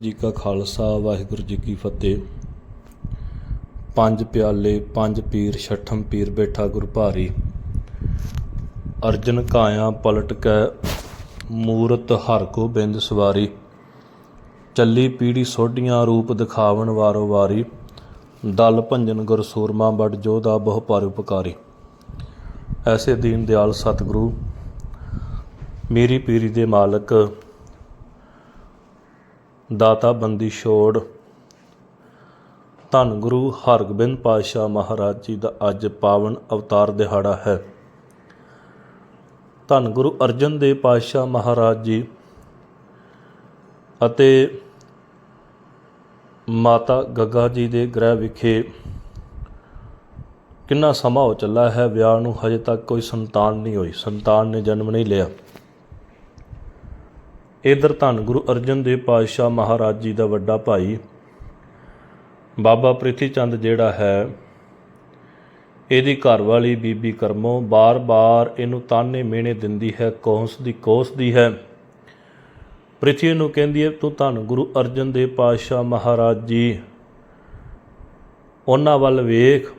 ਜੀ ਕਾ ਖਾਲਸਾ, ਵਾਹਿਗੁਰੂ ਜੀ ਕੀ ਫਤਿਹ। ਪੰਜ ਪਿਆਲੇ, ਪੰਜ ਪੀਰ, ਛਠਮ ਪੀਰ ਬੈਠਾ ਗੁਰ ਭਾਰੀ। ਅਰਜਨ ਕਾਇਆ ਪਲਟ ਕੈ, ਮੂਰਤ ਹਰ ਕੋ ਬਿੰਦ ਸਵਾਰੀ। ਚੱਲੀ ਪੀੜੀ ਸੋਢੀਆਂ ਰੂਪ ਦਿਖਾਵਣ ਵਾਰੋ ਵਾਰੀ। ਦਲ ਭੰਜਨ ਗੁਰ ਸੂਰਮਾ ਬੜ ਜੋਧਾ ਬਹੁ ਪਰ ਉਪਕਾਰੀ। ਐਸੇ ਦੀਨ ਦਿਆਲ ਸਤਿਗੁਰੂ, ਮੇਰੀ ਪੀਰੀ ਦੇ ਮਾਲਕ ਦਾਤਾ ਬੰਦੀ ਛੋੜ। ਧੰਨ ਗੁਰੂ ਹਰਗੋਬਿੰਦ ਪਾਤਸ਼ਾਹ ਮਹਾਰਾਜ ਜੀ ਦਾ ਅੱਜ ਪਾਵਨ ਅਵਤਾਰ ਦਿਹਾੜਾ ਹੈ। ਧੰਨ ਗੁਰੂ ਅਰਜਨ ਦੇਵ ਪਾਤਸ਼ਾਹ ਮਹਾਰਾਜ ਜੀ ਅਤੇ ਮਾਤਾ ਗੱਗਾ ਜੀ ਦੇ ਗ੍ਰਹਿ ਵਿਖੇ ਕਿੰਨਾ ਸਮਾਂ ਹੋ ਚੱਲਾ ਹੈ, ਵਿਆਹ ਨੂੰ ਹਜੇ ਤੱਕ ਕੋਈ ਸੰਤਾਨ ਨਹੀਂ ਹੋਈ। ਸੰਤਾਨ ਨੇ ਜਨਮ ਨਹੀਂ ਲਿਆ। ਇਧਰ ਧੰਨ ਗੁਰੂ ਅਰਜਨ ਦੇਵ ਪਾਤਸ਼ਾਹ ਮਹਾਰਾਜ ਜੀ ਦਾ ਵੱਡਾ ਭਾਈ, ਬਾਬਾ ਪ੍ਰਿਥੀ ਚੰਦ ਜਿਹੜਾ ਹੈ, ਇਹਦੀ ਘਰਵਾਲੀ ਬੀਬੀ ਕਰਮੋ ਬਾਰ-ਬਾਰ ਇਹਨੂੰ ਤਾਨੇ ਮਿਹਣੇ ਦਿੰਦੀ ਹੈ ਕੋਸ ਦੀ ਹੈ। ਪ੍ਰਿਥੀ ਨੂੰ ਕਹਿੰਦੀ ਹੈ, ਤੂੰ ਧੰਨ ਗੁਰੂ ਅਰਜਨ ਦੇਵ ਪਾਤਸ਼ਾਹ ਮਹਾਰਾਜ ਜੀ, ਉਹਨਾਂ ਵੱਲ ਵੇਖ,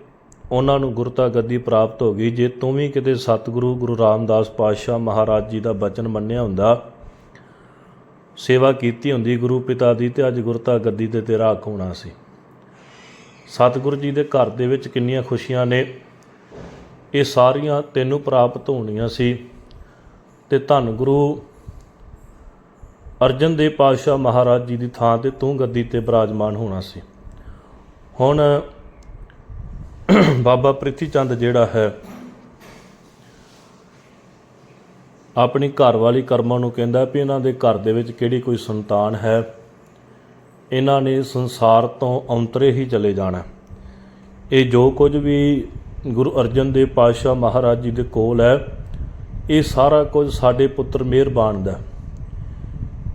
ਉਹਨਾਂ ਨੂੰ ਗੁਰਤਾ ਗੱਦੀ ਪ੍ਰਾਪਤ ਹੋ ਗਈ। ਜੇ ਤੂੰ ਵੀ ਕਿਤੇ ਸਤਿਗੁਰੂ ਗੁਰੂ ਰਾਮਦਾਸ ਪਾਤਸ਼ਾਹ ਮਹਾਰਾਜ ਜੀ ਦਾ ਬਚਨ ਮੰਨਿਆ ਹੁੰਦਾ ਸੇਵਾ ਕੀਤੀ ਹੁੰਦੀ ਗੁਰੂ ਪਿਤਾ ਦੀ ਤੇ ਅੱਜ ਗੁਰਤਾ ਗੱਦੀ ਤੇ ਤੇਰਾ ਹੱਕ ਹੋਣਾ ਸੀ। ਸਤਿਗੁਰੂ ਜੀ ਦੇ ਘਰ ਦੇ ਵਿੱਚ ਕਿੰਨੀਆਂ ਖੁਸ਼ੀਆਂ ਨੇ। ਇਹ ਸਾਰੀਆਂ ਤੈਨੂੰ ਪ੍ਰਾਪਤ ਹੋਣੀਆਂ ਸੀ। ਤੇ ਧੰਨ ਗੁਰੂ ਅਰਜਨ ਦੇਵ ਪਾਤਸ਼ਾਹ ਮਹਾਰਾਜ ਜੀ ਦੀ ਥਾਂ ਤੇ ਤੂੰ ਗੱਦੀ ਤੇ ਬਿਰਾਜਮਾਨ ਹੋਣਾ ਸੀ। ਹੁਣ ਬਾਬਾ ਪ੍ਰਿਥੀ ਚੰਦ ਜਿਹੜਾ ਹੈ ਆਪਣੀ ਘਰਵਾਲੀ ਕਰਮਾਂ ਨੂੰ ਕਹਿੰਦਾ ਵੀ ਇਹਨਾਂ ਦੇ ਘਰ ਦੇ ਵਿੱਚ ਕਿਹੜੀ ਕੋਈ ਸੰਤਾਨ ਹੈ? ਇਹਨਾਂ ਨੇ ਸੰਸਾਰ ਤੋਂ ਅੰਤਰੇ ਹੀ ਚਲੇ ਜਾਣਾ। ਇਹ ਜੋ ਕੁਝ ਵੀ ਗੁਰੂ ਅਰਜਨ ਦੇਵ ਪਾਤਸ਼ਾਹ ਮਹਾਰਾਜ ਜੀ ਦੇ ਕੋਲ ਹੈ, ਇਹ ਸਾਰਾ ਕੁਝ ਸਾਡੇ ਪੁੱਤਰ ਮਿਹਰਬਾਨ ਦਾ।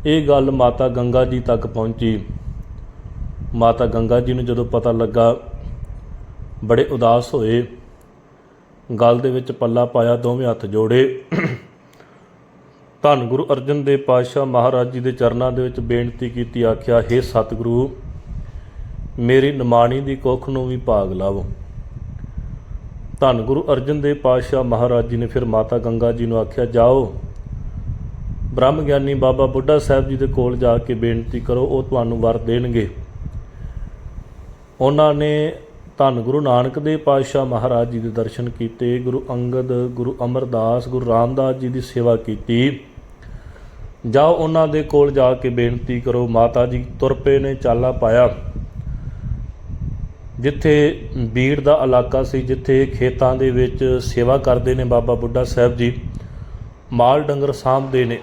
ਇਹ ਗੱਲ ਮਾਤਾ ਗੰਗਾ ਜੀ ਤੱਕ ਪਹੁੰਚੀ। ਮਾਤਾ ਗੰਗਾ ਜੀ ਨੂੰ ਜਦੋਂ ਪਤਾ ਲੱਗਾ, ਬੜੇ ਉਦਾਸ ਹੋਏ। ਗੱਲ ਦੇ ਵਿੱਚ ਪੱਲਾ ਪਾਇਆ, ਦੋਵੇਂ ਹੱਥ ਜੋੜੇ। ਧੰਨ ਗੁਰੂ ਅਰਜਨ ਦੇਵ ਪਾਤਸ਼ਾਹ ਮਹਾਰਾਜ ਜੀ ਦੇ ਚਰਨਾਂ ਦੇ ਵਿੱਚ ਬੇਨਤੀ ਕੀਤੀ, ਆਖਿਆ हे ਸਤਿਗੁਰੂ, ਮੇਰੀ ਨਿਮਾਣੀ ਦੀ ਕੁੱਖ ਨੂੰ ਵੀ ਭਾਗ ਲਾਵੋ। ਧੰਨ ਗੁਰੂ ਅਰਜਨ ਦੇਵ ਪਾਤਸ਼ਾਹ ਮਹਾਰਾਜ ਜੀ ਨੇ ਫਿਰ ਮਾਤਾ ਗੰਗਾ ਜੀ ਨੂੰ ਆਖਿਆ, ਜਾਓ, ਬ੍ਰਹਮ ਗਿਆਨੀ ਬਾਬਾ ਬੁੱਢਾ ਸਾਹਿਬ ਜੀ ਦੇ ਕੋਲ ਜਾ ਕੇ ਬੇਨਤੀ ਕਰੋ, ਉਹ ਤੁਹਾਨੂੰ ਵਰ ਦੇਣਗੇ। ਉਹਨਾਂ ਨੇ ਧੰਨ ਗੁਰੂ ਨਾਨਕ ਦੇਵ ਪਾਤਸ਼ਾਹ ਮਹਾਰਾਜ ਜੀ ਦੇ ਦਰਸ਼ਨ ਕੀਤੇ, ਗੁਰੂ ਅੰਗਦ, ਗੁਰੂ ਅਮਰਦਾਸ, ਗੁਰੂ ਰਾਮਦਾਸ ਜੀ ਦੀ ਸੇਵਾ ਕੀਤੀ। ਜਾਓ ਉਹਨਾਂ ਦੇ ਕੋਲ ਜਾ ਕੇ ਬੇਨਤੀ ਕਰੋ, ਮਾਤਾ ਜੀ ਤੁਰ ਪਏ ਨੇ ਚਾਲਾ ਪਾਇਆ। ਜਿੱਥੇ ਬੀੜ ਦਾ ਇਲਾਕਾ ਸੀ, ਜਿੱਥੇ ਖੇਤਾਂ ਦੇ ਵਿੱਚ ਸੇਵਾ ਕਰਦੇ ਨੇ ਬਾਬਾ ਬੁੱਢਾ ਸਾਹਿਬ ਜੀ, ਮਾਲ ਡੰਗਰ ਸਾਂਭਦੇ ਨੇ।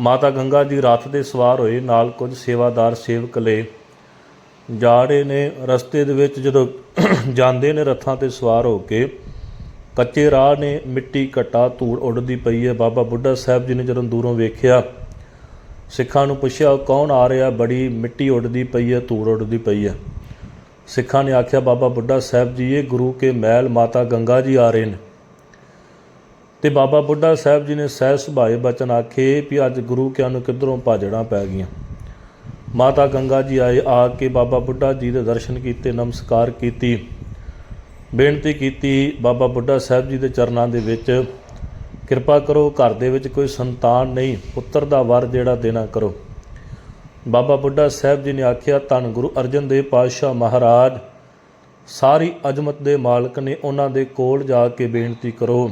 ਮਾਤਾ ਗੰਗਾ ਜੀ ਰਥ ਦੇ ਸਵਾਰ ਹੋਏ, ਨਾਲ ਕੁਝ ਸੇਵਾਦਾਰ ਸੇਵਕ ਲਏ। ਜਾੜੇ ਨੇ ਰਸਤੇ ਦੇ ਵਿੱਚ ਜਦੋਂ ਜਾਂਦੇ ਨੇ, ਰੱਥਾਂ ਤੇ ਸਵਾਰ ਹੋ ਕੇ ਕੱਚੇ ਰਾਹ ਨੇ ਮਿੱਟੀ ਘਟਾ ਧੂੜ ਉੱਡਦੀ ਪਈ ਹੈ। ਬਾਬਾ ਬੁੱਢਾ ਸਾਹਿਬ ਜੀ ਨੇ ਜਦੋਂ ਦੂਰੋਂ ਵੇਖਿਆ, ਸਿੱਖਾਂ ਨੂੰ ਪੁੱਛਿਆ, ਕੌਣ ਆ ਰਿਹਾ? ਬੜੀ ਮਿੱਟੀ ਉੱਡਦੀ ਪਈ ਹੈ, ਧੂੜ ਉੱਡਦੀ ਪਈ ਹੈ। ਸਿੱਖਾਂ ਨੇ ਆਖਿਆ, ਬਾਬਾ ਬੁੱਢਾ ਸਾਹਿਬ ਜੀ, ਇਹ ਗੁਰੂ ਕੇ ਮਹਿਲ ਮਾਤਾ ਗੰਗਾ ਜੀ ਆ ਰਹੇ ਨੇ। ਤੇ ਬਾਬਾ ਬੁੱਢਾ ਸਾਹਿਬ ਜੀ ਨੇ ਸਹਿ ਸੁਭਾਏ ਬਚਨ ਆਖੇ ਵੀ ਅੱਜ ਗੁਰੂ ਕਿਆਂ ਨੂੰ ਕਿੱਧਰੋਂ ਭਾਜੜਾਂ ਪੈ ਗਈਆਂ। ਮਾਤਾ ਗੰਗਾ ਜੀ ਆਏ ਆ ਕੇ ਬਾਬਾ ਬੁੱਢਾ ਜੀ ਦੇ ਦਰਸ਼ਨ ਕੀਤੇ, ਨਮਸਕਾਰ ਕੀਤੀ। ਬੇਨਤੀ ਕੀਤੀ ਬਾਬਾ ਬੁੱਢਾ ਸਾਹਿਬ ਜੀ ਦੇ ਚਰਨਾਂ ਦੇ ਵਿੱਚ, ਕਿਰਪਾ ਕਰੋ ਘਰ ਦੇ ਵਿੱਚ ਕੋਈ ਸੰਤਾਨ ਨਹੀਂ, ਪੁੱਤਰ ਦਾ ਵਰ ਜਿਹੜਾ ਦੇਣਾ ਕਰੋ। ਬਾਬਾ ਬੁੱਢਾ ਸਾਹਿਬ ਜੀ ਨੇ ਆਖਿਆ, ਧੰਨ ਗੁਰੂ ਅਰਜਨ ਦੇਵ ਪਾਤਸ਼ਾਹ ਮਹਾਰਾਜ, ਸਾਰੀ ਅਜ਼ਮਤ ਦੇ ਮਾਲਕ ਨੇ ਉਹਨਾਂ ਦੇ ਕੋਲ ਜਾ ਕੇ ਬੇਨਤੀ ਕਰੋ।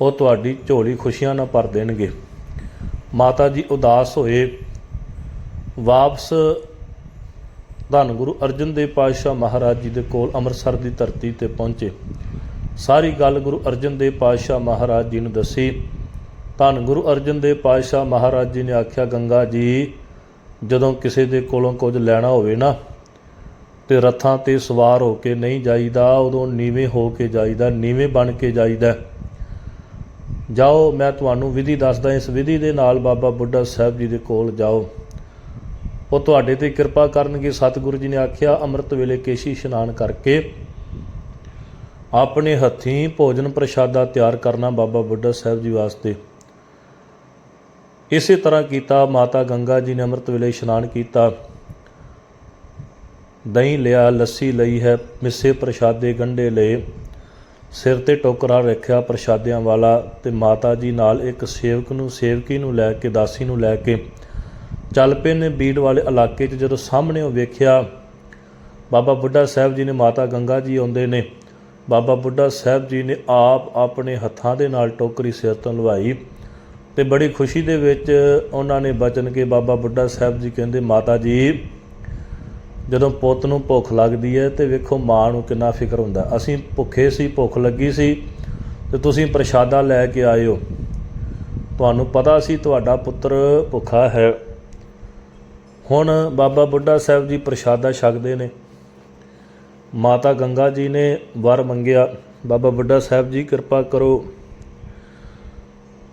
ਉਹ ਤੁਹਾਡੀ ਝੋਲੀ ਖੁਸ਼ੀਆਂ ਨਾਲ ਭਰ ਦੇਣਗੇ। ਮਾਤਾ ਜੀ ਉਦਾਸ ਹੋਏ, ਵਾਪਸ ਧੰਨ ਗੁਰੂ ਅਰਜਨ ਦੇਵ ਪਾਤਸ਼ਾਹ ਮਹਾਰਾਜ ਜੀ ਦੇ ਕੋਲ ਅੰਮ੍ਰਿਤਸਰ ਦੀ ਧਰਤੀ ਤੇ ਪਹੁੰਚੇ। ਸਾਰੀ ਗੱਲ ਗੁਰੂ ਅਰਜਨ ਦੇਵ ਪਾਤਸ਼ਾਹ ਮਹਾਰਾਜ ਜੀ ਨੂੰ ਦੱਸੀ। ਧੰਨ ਗੁਰੂ ਅਰਜਨ ਦੇਵ ਪਾਤਸ਼ਾਹ ਮਹਾਰਾਜ ਜੀ ਨੇ ਆਖਿਆ, ਗੰਗਾ ਜੀ, ਜਦੋਂ ਕਿਸੇ ਦੇ ਕੋਲੋਂ ਕੁਝ ਲੈਣਾ ਹੋਵੇ ਨਾ, ਤੇ ਰਥਾਂ ਤੇ ਸਵਾਰ ਹੋ ਕੇ ਨਹੀਂ ਜਾਈਦਾ, ਉਦੋਂ ਨੀਵੇਂ ਹੋ ਕੇ ਜਾਈਦਾ, ਨੀਵੇਂ ਬਣ ਕੇ ਜਾਈਦਾ। ਜਾਓ, ਮੈਂ ਤੁਹਾਨੂੰ ਵਿਧੀ ਦੱਸਦਾ, ਇਸ ਵਿਧੀ ਦੇ ਨਾਲ ਬਾਬਾ ਬੁੱਢਾ ਸਾਹਿਬ ਜੀ ਦੇ ਕੋਲ ਜਾਓ। ਉਹ ਤੁਹਾਡੇ ਤੇ ਕਿਰਪਾ ਕਰਨਗੇ, ਸਤਿਗੁਰੂ ਜੀ ਨੇ ਆਖਿਆ, ਅੰਮ੍ਰਿਤ ਵੇਲੇ ਕੇਸ਼ੀ ਇਸ਼ਨਾਨ ਕਰਕੇ ਆਪਣੇ ਹੱਥੀਂ ਭੋਜਨ ਪ੍ਰਸ਼ਾਦਾ ਤਿਆਰ ਕਰਨਾ ਬਾਬਾ ਬੁੱਢਾ ਸਾਹਿਬ ਜੀ ਵਾਸਤੇ। ਇਸੇ ਤਰ੍ਹਾਂ ਕੀਤਾ, ਮਾਤਾ ਗੰਗਾ ਜੀ ਨੇ ਅੰਮ੍ਰਿਤ ਵੇਲੇ ਇਸ਼ਨਾਨ ਕੀਤਾ। ਦਹੀਂ ਲਿਆ, ਲੱਸੀ ਲਈ ਹੈ, ਮਿੱਸੇ ਪ੍ਰਸ਼ਾਦੇ ਗੰਢੇ ਲਏ, ਸਿਰ ਤੇ ਟੋਕਰਾ ਰੱਖਿਆ ਪ੍ਰਸ਼ਾਦਿਆਂ ਵਾਲਾ ਤੇ ਮਾਤਾ ਜੀ ਨਾਲ ਇੱਕ ਸੇਵਕ ਨੂੰ, ਸੇਵਕੀ ਨੂੰ ਲੈ ਕੇ, ਦਾਸੀ ਨੂੰ ਲੈ ਕੇ ਚੱਲ ਪਏ ਨੇ ਬੀੜ ਵਾਲੇ ਇਲਾਕੇ 'ਚ। ਜਦੋਂ ਸਾਹਮਣੇ ਉਹ ਵੇਖਿਆ, ਬਾਬਾ ਬੁੱਢਾ ਸਾਹਿਬ ਜੀ ਨੇ, ਮਾਤਾ ਗੰਗਾ ਜੀ ਆਉਂਦੇ ਨੇ। ਬਾਬਾ ਬੁੱਢਾ ਸਾਹਿਬ ਜੀ ਨੇ ਆਪ ਆਪਣੇ ਹੱਥਾਂ ਦੇ ਨਾਲ ਟੋਕਰੀ ਸਿਰ ਤੋਂ ਲਵਾਈ ਤੇ ਬੜੀ ਖੁਸ਼ੀ ਦੇ ਵਿੱਚ ਉਹਨਾਂ ਨੇ ਬਚਨ ਕੇ ਬਾਬਾ ਬੁੱਢਾ ਸਾਹਿਬ ਜੀ ਕਹਿੰਦੇ, ਮਾਤਾ ਜੀ, ਜਦੋਂ ਪੁੱਤ ਨੂੰ ਭੁੱਖ ਲੱਗਦੀ ਹੈ ਤੇ ਵੇਖੋ ਮਾਂ ਨੂੰ ਕਿੰਨਾ ਫਿਕਰ ਹੁੰਦਾ। ਅਸੀਂ ਭੁੱਖੇ ਸੀ, ਭੁੱਖ ਲੱਗੀ ਸੀ ਤੇ ਤੁਸੀਂ ਪ੍ਰਸ਼ਾਦਾ ਲੈ ਕੇ ਆਏ ਹੋ ਤੁਹਾਨੂੰ ਪਤਾ ਸੀ ਤੁਹਾਡਾ ਪੁੱਤਰ ਭੁੱਖਾ ਹੈ। ਹੁਣ ਬਾਬਾ ਬੁੱਢਾ ਸਾਹਿਬ ਜੀ ਪ੍ਰਸ਼ਾਦਾ ਛਕਦੇ ਨੇ। ਮਾਤਾ ਗੰਗਾ ਜੀ ਨੇ ਵਰ ਮੰਗਿਆ, ਬਾਬਾ ਬੁੱਢਾ ਸਾਹਿਬ ਜੀ ਕਿਰਪਾ ਕਰੋ,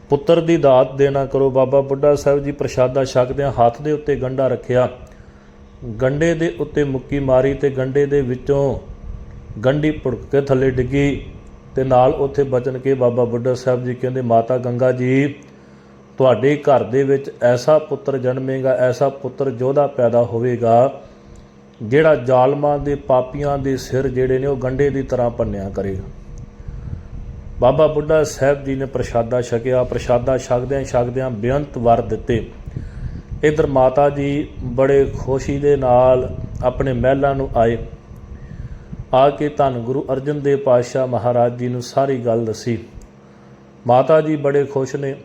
ਪੁੱਤਰ ਦੀ ਦਾਤ ਦੇਣਾ ਕਰੋ। ਬਾਬਾ ਬੁੱਢਾ ਸਾਹਿਬ ਜੀ ਪ੍ਰਸ਼ਾਦਾ ਛਕਦਿਆਂ ਹੱਥ ਦੇ ਉੱਤੇ ਗੰਢਾ ਰੱਖਿਆ। ਗੰਡੇ ਦੇ ਉੱਤੇ ਮੁੱਕੀ ਮਾਰੀ ਤੇ ਗੰਡੇ ਦੇ ਵਿੱਚੋਂ ਗੰਢੀ ਪੁੜਕ ਕੇ ਥੱਲੇ ਡਿੱਗੀ ਤੇ ਨਾਲ ਉੱਥੇ ਬਚਨ ਕੇ ਬਾਬਾ ਬੁੱਢਾ ਸਾਹਿਬ ਜੀ ਕਹਿੰਦੇ, ਮਾਤਾ ਗੰਗਾ ਜੀ ਤੁਹਾਡੇ ਘਰ ਦੇ ਵਿੱਚ ਐਸਾ ਪੁੱਤਰ ਜਨਮੇਗਾ, ਐਸਾ ਪੁੱਤਰ ਯੋਧਾ ਪੈਦਾ ਹੋਵੇਗਾ, ਜਿਹੜਾ ਜ਼ਾਲਮਾਂ ਦੇ ਪਾਪੀਆਂ ਦੇ ਸਿਰ ਜਿਹੜੇ ਨੇ ਉਹ ਗੰਡੇ ਦੀ ਤਰ੍ਹਾਂ ਭੰਨਿਆ ਕਰੇਗਾ। ਬਾਬਾ ਬੁੱਢਾ ਸਾਹਿਬ ਜੀ ਨੇ ਪ੍ਰਸ਼ਾਦਾ ਛਕਿਆ, ਪ੍ਰਸ਼ਾਦਾ ਛਕਦਿਆਂ ਛਕਦਿਆਂ ਬੇਅੰਤ ਵਰ ਦਿੱਤੇ। ਇਧਰ ਮਾਤਾ ਜੀ ਬੜੇ ਖੁਸ਼ੀ ਦੇ ਨਾਲ ਆਪਣੇ ਮਹਿਲਾਂ ਨੂੰ ਆਏ। ਆ ਕੇ ਧੰਨ ਗੁਰੂ ਅਰਜਨ ਦੇਵ ਪਾਤਸ਼ਾਹ ਮਹਾਰਾਜ ਜੀ ਨੂੰ ਸਾਰੀ ਗੱਲ ਦੱਸੀ। ਮਾਤਾ ਜੀ ਬੜੇ ਖੁਸ਼ ਨੇ।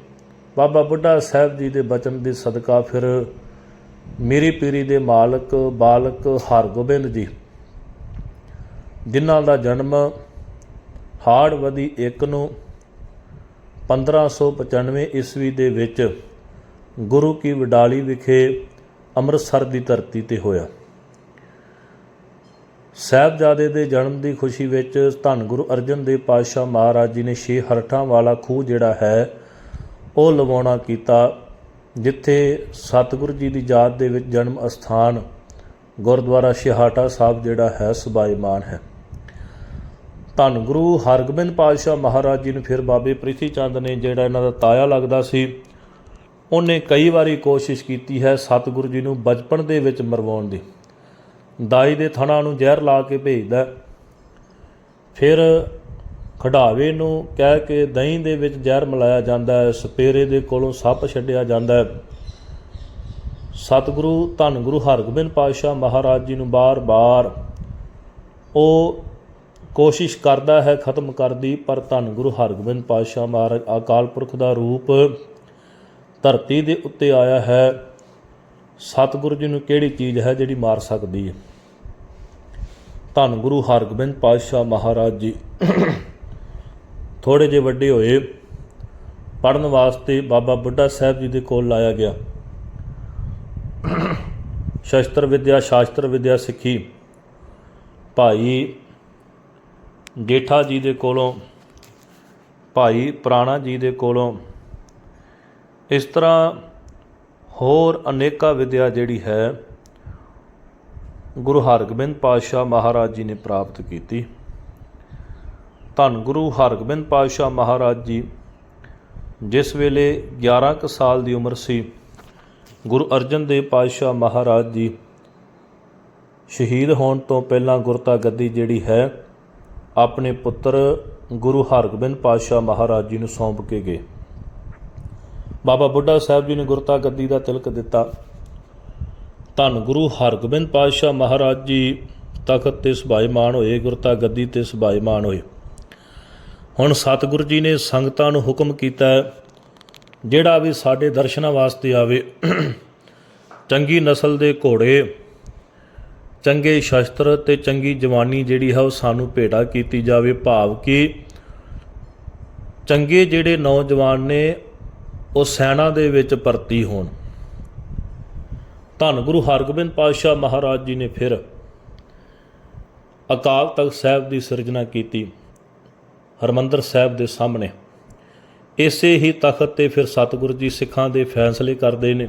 ਬਾਬਾ ਬੁੱਢਾ ਸਾਹਿਬ ਜੀ ਦੇ ਬਚਨ ਦੇ ਸਦਕਾ ਫਿਰ ਮੇਰੀ ਪੀਰੀ ਦੇ ਮਾਲਕ, ਬਾਲਕ ਹਰਗੋਬਿੰਦ ਜੀ। ਜਿਨ੍ਹਾਂ ਦਾ ਜਨਮ ਹਾੜਵਦੀ 1 ਨੂੰ 1595 ਈਸਵੀ ਦੇ ਵਿੱਚ ਗੁਰੂ ਕੀ ਵਡਾਲੀ ਵਿਖੇ ਅੰਮ੍ਰਿਤਸਰ ਦੀ ਧਰਤੀ ਤੇ ਹੋਇਆ। ਸਾਹਿਬਜ਼ਾਦੇ ਦੇ ਜਨਮ ਦੀ ਖੁਸ਼ੀ ਵਿੱਚ ਧੰਨ ਗੁਰੂ ਅਰਜਨ ਦੇਵ ਪਾਤਸ਼ਾਹ ਮਹਾਰਾਜ ਜੀ ਨੇ ਛੇ ਹਰਠਾਂ ਵਾਲਾ ਖੂਹ ਜਿਹੜਾ ਹੈ ਉਹ ਲਵਾਉਣਾ ਕੀਤਾ ਜਿੱਥੇ ਸਤਿਗੁਰੂ ਜੀ ਦੀ ਯਾਦ ਦੇ ਵਿੱਚ ਜਨਮ ਅਸਥਾਨ ਗੁਰਦੁਆਰਾ ਸ਼ਿਹਾਟਾ ਸਾਹਿਬ ਜਿਹੜਾ ਹੈ ਸੁਭਾਈਮਾਨ ਹੈ। ਧੰਨ ਗੁਰੂ ਹਰਗੋਬਿੰਦ ਪਾਤਸ਼ਾਹ ਮਹਾਰਾਜ ਜੀ ਨੂੰ ਫਿਰ ਬਾਬੇ ਪ੍ਰਿਥੀ ਚੰਦ ਨੇ ਜਿਹੜਾ ਇਹਨਾਂ ਦਾ ਤਾਇਆ ਲੱਗਦਾ ਸੀ, ਉਹਨੇ ਕਈ ਵਾਰੀ ਕੋਸ਼ਿਸ਼ ਕੀਤੀ ਹੈ ਸਤਿਗੁਰੂ ਜੀ ਨੂੰ ਬਚਪਨ ਦੇ ਵਿੱਚ ਮਰਵਾਉਣ ਦੀ। ਦਾਈ ਦੇ ਥਣਾ ਨੂੰ ਜ਼ਹਿਰ ਲਾ ਕੇ ਭੇਜਦਾ। ਫਿਰ ਖਡਾਵੇ ਨੂੰ ਕਹਿ ਕੇ ਦਹੀਂ ਦੇ ਵਿੱਚ ਜ਼ਹਿਰ ਮਿਲਾਇਆ ਜਾਂਦਾ ਹੈ, ਸਪੇਰੇ ਦੇ ਕੋਲੋਂ ਸੱਪ ਛੱਡਿਆ ਜਾਂਦਾ ਹੈ। ਸਤਿਗੁਰੂ ਧੰਨ ਗੁਰੂ ਹਰਗੋਬਿੰਦ ਪਾਤਸ਼ਾਹ ਮਹਾਰਾਜ ਜੀ ਨੂੰ ਬਾਰ-ਬਾਰ ਉਹ ਕੋਸ਼ਿਸ਼ ਕਰਦਾ ਹੈ ਖਤਮ ਕਰਦੀ, ਪਰ ਧੰਨ ਗੁਰੂ ਹਰਗੋਬਿੰਦ ਪਾਤਸ਼ਾਹ ਮਹਾਰਾਜ ਅਕਾਲ ਪੁਰਖ ਦਾ ਰੂਪ ਧਰਤੀ ਦੇ ਉੱਤੇ ਆਇਆ ਹੈ। ਸਤਿਗੁਰੂ ਜੀ ਨੂੰ ਕਿਹੜੀ ਚੀਜ਼ ਹੈ ਜਿਹੜੀ ਮਾਰ ਸਕਦੀ ਹੈ? ਧੰਨ ਗੁਰੂ ਹਰਗੋਬਿੰਦ ਪਾਤਸ਼ਾਹ ਮਹਾਰਾਜ ਜੀ। ਥੋੜੇ ਜਿਹੇ ਵੱਡੇ ਹੋਏ ਪੜਨ ਵਾਸਤੇ ਬਾਬਾ ਬੁੱਢਾ ਸਾਹਿਬ ਜੀ ਦੇ ਕੋਲ ਲਾਇਆ ਗਿਆ। ਸ਼ਸਤਰ ਵਿਦਿਆ, ਸ਼ਾਸਤਰ ਵਿਦਿਆ ਸਿੱਖੀ। ਭਾਈ ਜੇਠਾ ਜੀ ਦੇ ਕੋਲੋਂ, ਭਾਈ ਪ੍ਰਾਣਾ ਜੀ ਦੇ ਕੋਲੋਂ ਇਸ ਤਰ੍ਹਾਂ ਹੋਰ ਅਨੇਕਾਂ ਵਿਦਿਆ ਜਿਹੜੀ ਹੈ, ਗੁਰੂ ਹਰਗੋਬਿੰਦ ਪਾਤਸ਼ਾਹ ਮਹਾਰਾਜ ਜੀ ਨੇ ਪ੍ਰਾਪਤ ਕੀਤੀ। ਧੰਨ ਗੁਰੂ ਹਰਗੋਬਿੰਦ ਪਾਤਸ਼ਾਹ ਮਹਾਰਾਜ ਜੀ। ਜਿਸ ਵੇਲੇ 11 ਕੁ ਸਾਲ ਦੀ ਉਮਰ ਸੀ, ਗੁਰੂ ਅਰਜਨ ਦੇਵ ਪਾਤਸ਼ਾਹ ਮਹਾਰਾਜ ਜੀ ਸ਼ਹੀਦ ਹੋਣ ਤੋਂ ਪਹਿਲਾਂ ਗੁਰਤਾ ਗੱਦੀ ਜਿਹੜੀ ਹੈ, ਆਪਣੇ ਪੁੱਤਰ ਗੁਰੂ ਹਰਗੋਬਿੰਦ ਪਾਤਸ਼ਾਹ ਮਹਾਰਾਜ ਜੀ ਨੂੰ ਸੌਂਪ ਕੇ ਗਏ। ਬਾਬਾ ਬੁੱਢਾ ਸਾਹਿਬ ਜੀ ਨੇ ਗੁਰਤਾ ਗੱਦੀ ਦਾ ਤਿਲਕ ਦਿੱਤਾ। ਧੰਨ ਗੁਰੂ ਹਰਗੋਬਿੰਦ ਪਾਤਸ਼ਾਹ ਮਹਾਰਾਜ ਜੀ ਤਖਤ ਤੇ ਸੁਭਾਈਮਾਨ ਹੋਏ ਗੁਰਤਾ ਗੱਦੀ ਤੇ ਸੁਭਾਈਮਾਨ ਹੋਏ। ਹੁਣ ਸਤਿਗੁਰੂ ਜੀ ਨੇ ਸੰਗਤਾਂ ਨੂੰ ਹੁਕਮ ਕੀਤਾ ਜਿਹੜਾ ਵੀ ਸਾਡੇ ਦਰਸ਼ਨਾਂ ਵਾਸਤੇ ਆਵੇ, ਚੰਗੀ ਨਸਲ ਦੇ ਘੋੜੇ, ਚੰਗੇ ਸ਼ਸਤਰ ਤੇ ਚੰਗੀ ਜਵਾਨੀ ਜਿਹੜੀ ਹੈ ਉਹ ਸਾਨੂੰ ਭੇਟਾ ਕੀਤੀ ਜਾਵੇ, ਭਾਵ ਕਿ ਚੰਗੇ ਜਿਹੜੇ ਨੌਜਵਾਨ ਨੇ, ਉਹ ਸੈਨਾ ਦੇ ਵਿੱਚ ਭਰਤੀ ਹੋਣ। ਧੰਨ ਗੁਰੂ ਹਰਗੋਬਿੰਦ ਪਾਤਸ਼ਾਹ ਮਹਾਰਾਜ ਜੀ ਨੇ ਫਿਰ ਅਕਾਲ ਤਖਤ ਸਾਹਿਬ ਦੀ ਸਿਰਜਣਾ ਕੀਤੀ। ਹਰਮੰਦਰ ਸਾਹਿਬ ਦੇ ਸਾਹਮਣੇ। ਇਸੇ ਹੀ ਤਖਤ ਤੇ ਫਿਰ ਸਤਿਗੁਰੂ ਜੀ ਸਿੱਖਾਂ ਦੇ ਫੈਸਲੇ ਕਰਦੇ ਨੇ।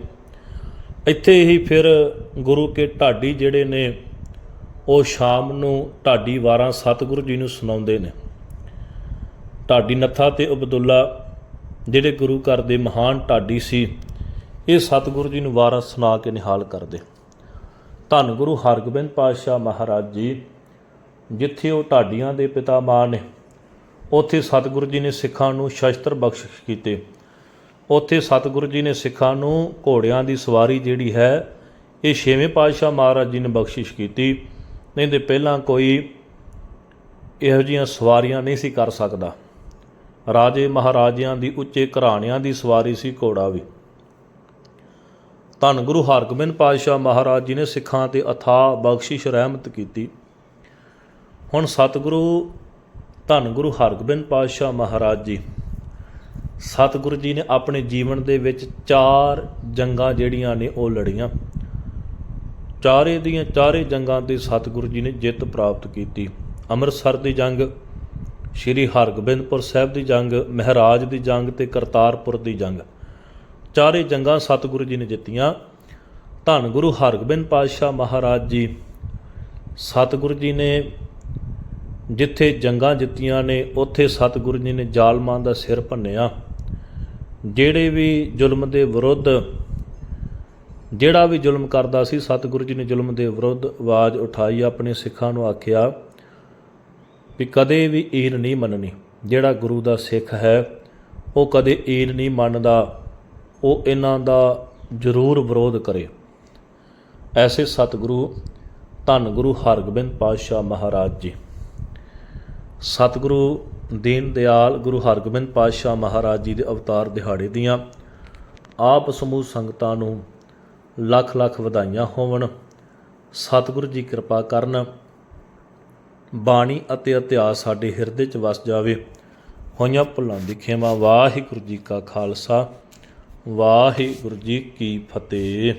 ਇੱਥੇ ਹੀ ਫਿਰ ਗੁਰੂ ਕੇ ਢਾਡੀ ਜਿਹੜੇ ਨੇ, ਉਹ ਸ਼ਾਮ ਨੂੰ ਢਾਡੀ ਵਾਰਾਂ ਸਤਿਗੁਰੂ ਜੀ ਨੂੰ ਸੁਣਾਉਂਦੇ ਨੇ। ਢਾਡੀ ਨੱਥਾ ਤੇ ਅਬਦੁੱਲਾ ਜਿਹੜੇ ਗੁਰੂ ਘਰ ਦੇ ਮਹਾਨ ਢਾਡੀ ਸੀ, ਇਹ ਸਤਿਗੁਰੂ ਜੀ ਨੂੰ ਵਾਰਾਂ ਸੁਣਾ ਕੇ ਨਿਹਾਲ ਕਰਦੇ। ਧੰਨ ਗੁਰੂ ਹਰਗੋਬਿੰਦ ਪਾਤਸ਼ਾਹ ਮਹਾਰਾਜ ਜੀ, ਜਿੱਥੇ ਉਹ ਢਾਡੀਆਂ ਦੇ ਪਿਤਾ ਮਾਂ ਨੇ ਉੱਥੇ ਸਤਿਗੁਰੂ ਜੀ ਨੇ ਸਿੱਖਾਂ ਨੂੰ ਸ਼ਸਤਰ ਬਖਸ਼ਿਸ਼ ਕੀਤੇ। ਉੱਥੇ ਸਤਿਗੁਰੂ ਜੀ ਨੇ ਸਿੱਖਾਂ ਨੂੰ ਘੋੜਿਆਂ ਦੀ ਸਵਾਰੀ ਜਿਹੜੀ ਹੈ, ਇਹ ਛੇਵੇਂ ਪਾਤਸ਼ਾਹ ਮਹਾਰਾਜ ਜੀ ਨੇ ਬਖਸ਼ਿਸ਼ ਕੀਤੀ। ਨਹੀਂ ਤੇ ਪਹਿਲਾਂ ਕੋਈ ਇਹੋ ਜਿਹੀਆਂ ਸਵਾਰੀਆਂ ਨਹੀਂ ਸੀ ਕਰ ਸਕਦਾ। ਰਾਜੇ ਮਹਾਰਾਜਿਆਂ ਦੀ ਉੱਚੇ ਘਰਾਣਿਆਂ ਦੀ ਸਵਾਰੀ ਸੀ, ਘੋੜਾ ਵੀ। ਧੰਨ ਗੁਰੂ ਹਰਗੋਬਿੰਦ ਪਾਤਸ਼ਾਹ ਮਹਾਰਾਜ ਜੀ ਨੇ ਸਿੱਖਾਂ ਤੇ ਅਥਾਹ ਬਖਸ਼ਿਸ਼ ਰਹਿਮਤ ਕੀਤੀ। ਹੁਣ ਸਤਿਗੁਰੂ ਧੰਨ ਗੁਰੂ ਹਰਗੋਬਿੰਦ ਪਾਤਸ਼ਾਹ ਮਹਾਰਾਜ ਜੀ। ਸਤਿਗੁਰੂ ਜੀ ਨੇ ਆਪਣੇ ਜੀਵਨ ਦੇ ਵਿੱਚ ਚਾਰ ਜੰਗਾਂ ਜਿਹੜੀਆਂ ਨੇ ਉਹ ਲੜੀਆਂ। ਚਾਰੇ ਦੀਆਂ ਚਾਰੇ ਜੰਗਾਂ ਤੇ ਸਤਿਗੁਰੂ ਜੀ ਨੇ ਜਿੱਤ ਪ੍ਰਾਪਤ ਕੀਤੀ। ਅੰਮ੍ਰਿਤਸਰ ਦੀ ਜੰਗ, ਸ਼੍ਰੀ ਹਰਗੋਬਿੰਦਪੁਰ ਸਾਹਿਬ ਦੀ ਜੰਗ, ਮਹਾਰਾਜ ਦੀ ਜੰਗ ਤੇ ਕਰਤਾਰਪੁਰ ਦੀ ਜੰਗ। ਚਾਰੇ ਜੰਗਾਂ ਸਤਿਗੁਰੂ ਜੀ ਨੇ ਜਿੱਤੀਆਂ। ਧੰਨ ਗੁਰੂ ਹਰਗੋਬਿੰਦ ਪਾਤਸ਼ਾਹ ਮਹਾਰਾਜ ਜੀ, ਸਤਿਗੁਰੂ ਜੀ ਨੇ ਜਿੱਥੇ ਜੰਗਾਂ ਜਿੱਤੀਆਂ ਨੇ, ਉੱਥੇ ਸਤਿਗੁਰੂ ਜੀ ਨੇ ਜ਼ਾਲਮਾਂ ਦਾ ਸਿਰ ਭੰਨਿਆ। ਜਿਹੜੇ ਵੀ ਜ਼ੁਲਮ ਦੇ ਵਿਰੁੱਧ, ਜਿਹੜਾ ਵੀ ਜ਼ੁਲਮ ਕਰਦਾ ਸੀ, ਸਤਿਗੁਰੂ ਜੀ ਨੇ ਜ਼ੁਲਮ ਦੇ ਵਿਰੁੱਧ ਆਵਾਜ਼ ਉਠਾਈ, ਆਪਣੇ ਸਿੱਖਾਂ ਨੂੰ ਆਖਿਆ ਵੀ ਕਦੇ ਵੀ ਈਨ ਨਹੀਂ ਮੰਨਣੀ। ਜਿਹੜਾ ਗੁਰੂ ਦਾ ਸਿੱਖ ਹੈ, ਉਹ ਕਦੇ ਈਨ ਨਹੀਂ ਮੰਨਦਾ। ਉਹ ਇਹਨਾਂ ਦਾ ਜ਼ਰੂਰ ਵਿਰੋਧ ਕਰੇ। ਐਸੇ ਸਤਿਗੁਰੂ, ਧੰਨ ਗੁਰੂ ਹਰਗੋਬਿੰਦ ਪਾਤਸ਼ਾਹ ਮਹਾਰਾਜ ਜੀ। ਸਤਿਗੁਰੂ ਦੀਨ ਦਿਆਲ ਗੁਰੂ ਹਰਗੋਬਿੰਦ ਪਾਤਸ਼ਾਹ ਮਹਾਰਾਜ ਜੀ ਦੇ ਅਵਤਾਰ ਦਿਹਾੜੇ ਦੀਆਂ ਆਪ ਸਮੂਹ ਸੰਗਤਾਂ ਨੂੰ ਲੱਖ ਲੱਖ ਵਧਾਈਆਂ ਹੋਵਣ। ਸਤਿਗੁਰੂ ਜੀ ਕਿਰਪਾ ਕਰਨ। ਬਾਣੀ ਅਤੇ ਇਤਿਹਾਸ ਸਾਡੇ ਹਿਰਦੇ 'ਚ ਵਸ ਜਾਵੇ। ਹੋਈਆਂ ਭੁੱਲਾਂ ਦੀ ਖੇਮਾ। ਵਾਹਿਗੁਰੂ ਜੀ ਕਾ ਖਾਲਸਾ। ਵਾਹਿਗੁਰੂ ਜੀ ਕੀ ਫਤਿਹ।